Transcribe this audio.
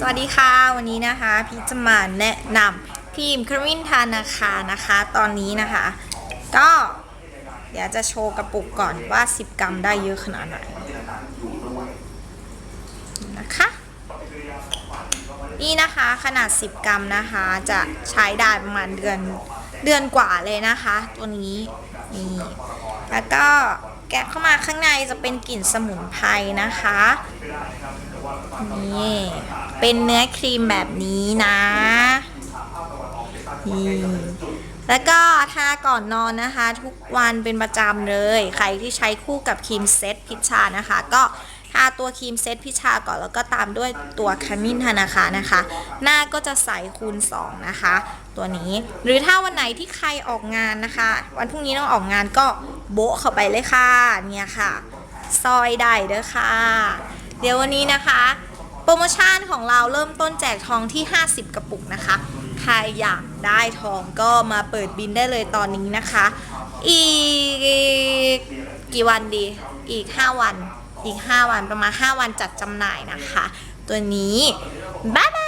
สวัสดีค่ะ วันนี้นะคะพี่จะมาแนะนำครีมครีมทานาคานะคะ ตอนนี้นะคะ ก็เดี๋ยวจะโชว์กระปุกก่อนว่า 10 กรัมได้เยอะขนาดไหนนะคะ นี่นะคะขนาด 10 กรัมนะคะ จะใช้ได้ประมาณเดือนเดือนกว่าเลยนะคะ ตัวนี้นี่แล้วก็แกะเข้ามาข้างในจะเป็นกลิ่นสมุนไพรนะคะ นี่เป็นเนื้อครีมแบบนี้นะนี่แล้วก็ทาก่อนนอนนะคะ ทุกวันเป็นประจำเลย ใครที่ใช้คู่กับครีมเซตพิชชานะคะ ก็ทาตัวครีมเซตพิชาก่อนแล้วก็ตามด้วยตัวขมิ้นธนาคารนะคะ หน้าก็จะใสคูณ 2 นะคะ ตัวนี้หรือถ้าวันไหนที่ใครออกงานนะคะ วันพรุ่งนี้ต้องออกงานก็โบะเข้าไปเลยค่ะเนี่ยค่ะ ซอยได้เด้อค่ะ เดี๋ยววันนี้นะคะ โปรโมชั่นของเราเริ่มต้นแจกทองที่ 50 กระปุกนะคะ ใครอยากได้ทองก็มาเปิดบินได้เลยตอนนี้นะคะ อีกกี่วันดี อีก 5 วัน อีก 5 วันประมาณ 5 วันจัดจำหน่ายนะคะ ตัวนี้ บ๊ายบาย